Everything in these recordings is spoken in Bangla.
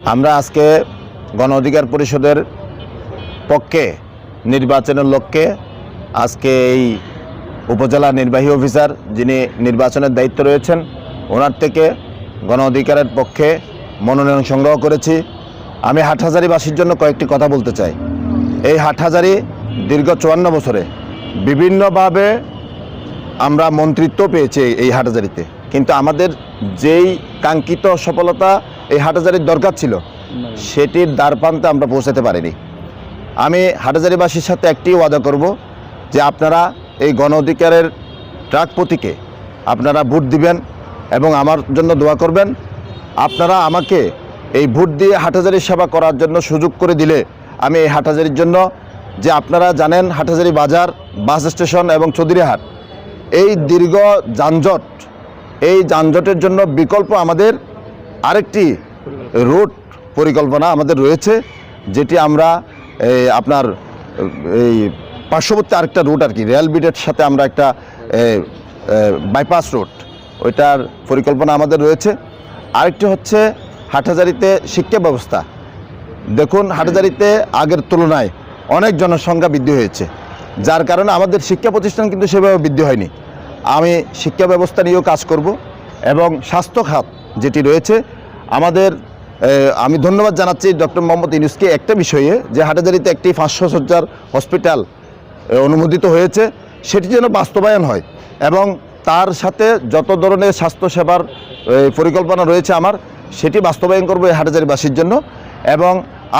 আমরা আজকে গণ অধিকার পরিষদের পক্ষে নির্বাচনের লক্ষ্যে আজকে এই উপজেলা নির্বাহী অফিসার যিনি নির্বাচনের দায়িত্ব রয়েছেন, ওনার থেকে গণ অধিকারের পক্ষে মনোনয়ন সংগ্রহ করেছি। আমি হাটহাজারিবাসীর জন্য কয়েকটি কথা বলতে চাই। এই হাটহাজারি দীর্ঘ চুয়ান্ন বছরে বিভিন্নভাবে আমরা মন্ত্রিত্ব পেয়েছি এই হাটহাজারিতে। কিন্তু আমাদের যেই কাঙ্ক্ষিত সফলতা এই হাটহাজারির দরকার ছিল, সেটির দ্বারপ্রান্তে আমরা পৌঁছাতে পারিনি। আমি হাটহাজারিবাসীর সাথে একটি ওয়াদা করব যে আপনারা এই গণ অধিকারের ট্রাক প্রতীকে আপনারা ভোট দিবেন এবং আমার জন্য দোয়া করবেন। আপনারা আমাকে এই ভোট দিয়ে হাটহাজারি সেবা করার জন্য সুযোগ করে দিলে আমি এই হাটহাজারির জন্য যে আপনারা জানেন হাটহাজারি বাজার, বাস স্টেশন এবং চৌধুরীহাট এই দীর্ঘ যানজট, এই যানজটের জন্য বিকল্প আমাদের আরেকটি রুট পরিকল্পনা আমাদের রয়েছে, যেটি আমরা আপনার এই পার্শ্ববর্তী আরেকটা রুট আর কি, রেল বিডের সাথে আমরা একটা বাইপাস রুট, ওইটার পরিকল্পনা আমাদের রয়েছে। আরেকটি হচ্ছে হাটহাজারিতে শিক্ষা ব্যবস্থা। দেখুন, হাটহাজারিতে আগের তুলনায় অনেক জনসংখ্যা বৃদ্ধি হয়েছে। যার কারণে আমাদের শিক্ষা প্রতিষ্ঠান কিন্তু সেভাবে বৃদ্ধি হয়নি। আমি শিক্ষা ব্যবস্থা নিয়েও কাজ করব এবং স্বাস্থ্য খাত যেটি রয়েছে, আমাদের আমি ধন্যবাদ জানাচ্ছি ডক্টর মোহাম্মদ ইউনুসকে একটা বিষয়ে যে হাটাজারিতে একটি পাঁচশো সজ্জার হসপিটাল অনুমোদিত হয়েছে, সেটি যেন বাস্তবায়ন হয় এবং তার সাথে যত ধরনের স্বাস্থ্যসেবার পরিকল্পনা রয়েছে আমার, সেটি বাস্তবায়ন করব এই হাটাজারিবাসীর জন্য এবং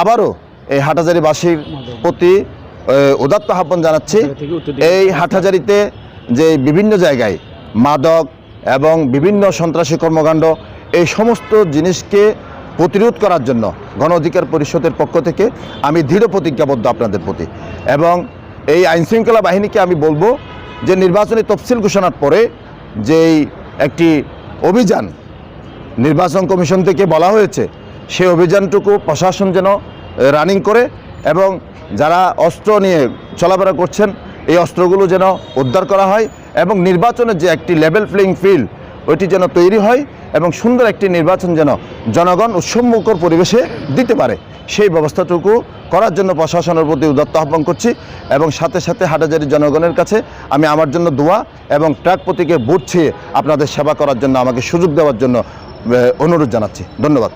আবারও এই হাটাজারিবাসীর প্রতি উদাত্ত আহ্বান জানাচ্ছি এই হাটহাজারিতে যে বিভিন্ন জায়গায় মাদক এবং বিভিন্ন সন্ত্রাসী কর্মকাণ্ড এই সমস্ত জিনিসকে প্রতিরোধ করার জন্য গণ অধিকার পরিষদের পক্ষ থেকে আমি দৃঢ় প্রতিজ্ঞাবদ্ধ আপনাদের প্রতি। এবং এই আইনশৃঙ্খলা বাহিনীকে আমি বলব যে নির্বাচনী তফসিল ঘোষণার পরে যেই একটি অভিযান নির্বাচন কমিশন থেকে বলা হয়েছে সেই অভিযানটুকু প্রশাসন যেন রানিং করে এবং যারা অস্ত্র নিয়ে চলাফেরা করছেন, এই অস্ত্রগুলো যেন উদ্ধার করা হয় এবং নির্বাচনের যে একটি লেভেল প্লেইং ফিল্ড ওইটি যেন তৈরি হয় এবং সুন্দর একটি নির্বাচন যেন জনগণ উৎসবমুখর পরিবেশে দিতে পারে। সেই ব্যবস্থাটুকু করার জন্য প্রশাসনের প্রতি উদাত্ত আহ্বান করছি এবং সাথে সাথে হাটাজারি জনগণের কাছে আমি আমার জন্য দোয়া এবং ট্রাক প্রতীকে আপনাদের সেবা করার জন্য, আমাকে সুযোগ দেওয়ার জন্য অনুরোধ জানাচ্ছি। ধন্যবাদ।